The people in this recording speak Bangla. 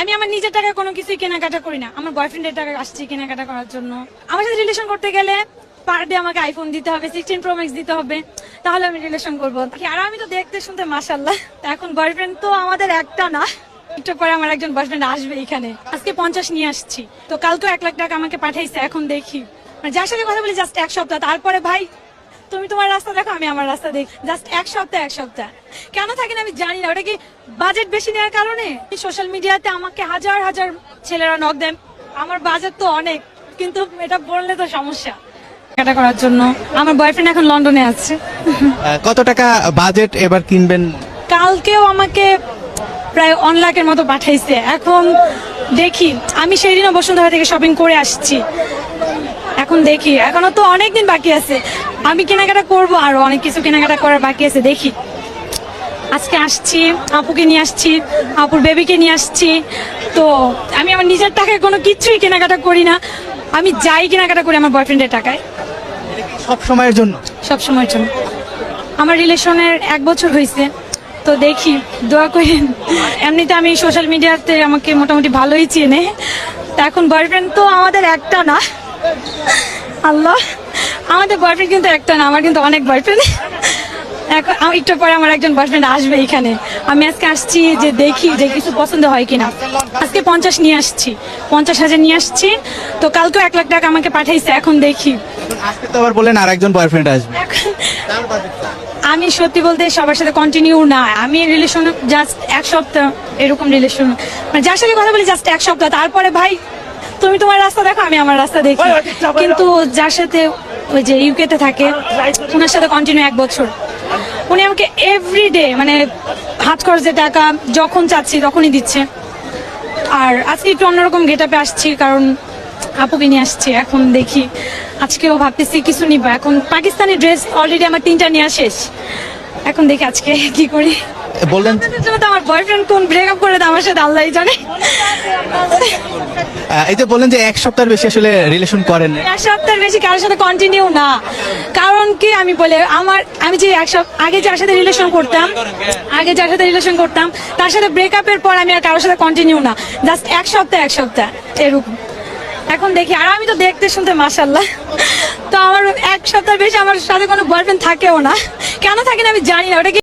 আমি আমার নিজের টাকায় কোনো কিছুই কেনাকাটা করি না। আমার বয়ফ্রেন্ডের টাকা আসছি কেনাকাটা করার জন্য। আমার সাথে রিলেশন করতে গেলে পার ডে আমাকে আইফোন দিতে হবে সিক্সটিন প্রো ম্যাক্স দিতে হবে। তাহলে আমি রিলেশন করব। আর আমি তো দেখতে শুনতে মাসাল্লাহ এখন বয়ফ্রেন্ড তো আমাদের একটা না। একটু পরে আমার একজন বয়ফ্রেন্ড আসবে এখানে। আজকে পঞ্চাশ নিয়ে আসছি। তো কালকে এক লাখ টাকা আমাকে পাঠাইছে, এখন দেখি। মানে যার সাথে কথা বলি জাস্ট এক সপ্তাহ। তারপরে ভাই তুমি তোমার রাস্তা দেখো আমি আমার রাস্তা দেখি। জাস্ট এক সপ্তাহ এক সপ্তাহ। কেন থাকে না আমি জানি না ওটা কি বাজেট বেশি নেওয়ার কারণে? সোশ্যাল মিডিয়াতে আমাকে হাজার হাজার ছেলেরা নক দেন। আমার বাজেট তো অনেক কিন্তু এটা বললে তো সমস্যা। এটা করার জন্য। আমার বয়ফ্রেন্ড এখন লন্ডনে আছে। কত টাকা বাজেট এবার কিনবেন? কালকেও আমাকে প্রায় অন লাখের মতো পাঠাইছে। এখন দেখি আমি সেই দিনও বসুন্ধরা থেকে শপিং করে আসছি। এখন দেখি এখনও তো অনেক দিন বাকি আছে। আমি কেনাকাটা করব আরও অনেক কিছু কেনাকাটা করার বাকি আছে দেখি। আজকে আসছি আপুকে নিয়ে আসছি আপুর বেবিকে নিয়ে আসছি। তো আমি আমার নিজের টাকায় কোনো কিছুই কেনাকাটা করি না। আমি যাই কেনাকাটা করি আমার বয়ফ্রেন্ডের টাকায়। সব সময়ের জন্য? সব সময়ের জন্য। আমার রিলেশনের এক বছর হয়েছে তো দেখি দোয়া করেন। এমনিতে আমি সোশ্যাল মিডিয়াতে আমাকে মোটামুটি ভালোই চেনে। তা এখন বয়ফ্রেন্ড তো আমাদের একটা না। আল্লাহ। আমাদের বয়ফ্রেন্ড কিন্তু একটা না আমার কিন্তু অনেক বয়ফ্রেন্ড এখন একটু পরে আমার একজন বয়ফ্রেন্ড আসবে এখানে। আমি আজকে আসছি যে দেখি যে কিছু পছন্দ হয় কিনা। আজকে পঞ্চাশ নিয়ে আসছি। পঞ্চাশ হাজার নিয়ে আসছি। তো কালকেও এক লাখ টাকা আমাকে পাঠাইছে এখন দেখি। আজকে তো আবার বললেন আর একজন বয়ফ্রেন্ড আসবে আমি সত্যি বলতে সবার সাথে কন্টিনিউ না। আমি রিলেশন জাস্ট এক সপ্তাহ এরকম রিলেশন মানে যার সাথে কথা বলি জাস্ট এক সপ্তাহ। তারপরে ভাই তুমি তোমার রাস্তা দেখো আমি আমার রাস্তা দেখি। কিন্তু যার সাথে ওই যে ইউকেতে থাকে। ওনার সাথে কন্টিনিউ এক বছর। উনি আমাকে এভরিডে মানে হাত খরচের টাকা যখন চাচ্ছি তখনই দিচ্ছে। আর আজকে একটু অন্যরকম গেট আপে আসছি কারণ আপুকে নিয়ে আসছি এখন দেখি। আজকেও ভাবতেছি কিছু নিব। এখন পাকিস্তানি ড্রেস অলরেডি আমার তিনটা নেওয়া শেষ। এখন দেখি আজকে কি করি। বললেন তো আমার বয়ফ্রেন্ড কোন ব্রেকআপ করে আমার সাথে আল্লাহ জানে। এই যে বললেন যে এক সপ্তাহের বেশি আসলে রিলেশন করেন এক সপ্তাহের বেশি কারোর সাথে কন্টিনিউ না। কারণ কি আমি বলে, আমার, আমি যে এক সপ্তাহ, আগে যার সাথে রিলেশন করতাম, আগে যার সাথে রিলেশন করতাম, তার সাথে ব্রেকআপের পর আমি আর কারোর সাথে কন্টিনিউ না। জাস্ট এক সপ্তাহ এক সপ্তাহ, এরকম। এখন দেখি, আর আমি তো দেখতে শুনতে মাসাল্লাহ তো আমার এক সপ্তাহ বেশি আমার সাথে কোনো বয়ফ্রেন্ড থাকেও না। কেন থাকে না আমি জানি না, ওটা কি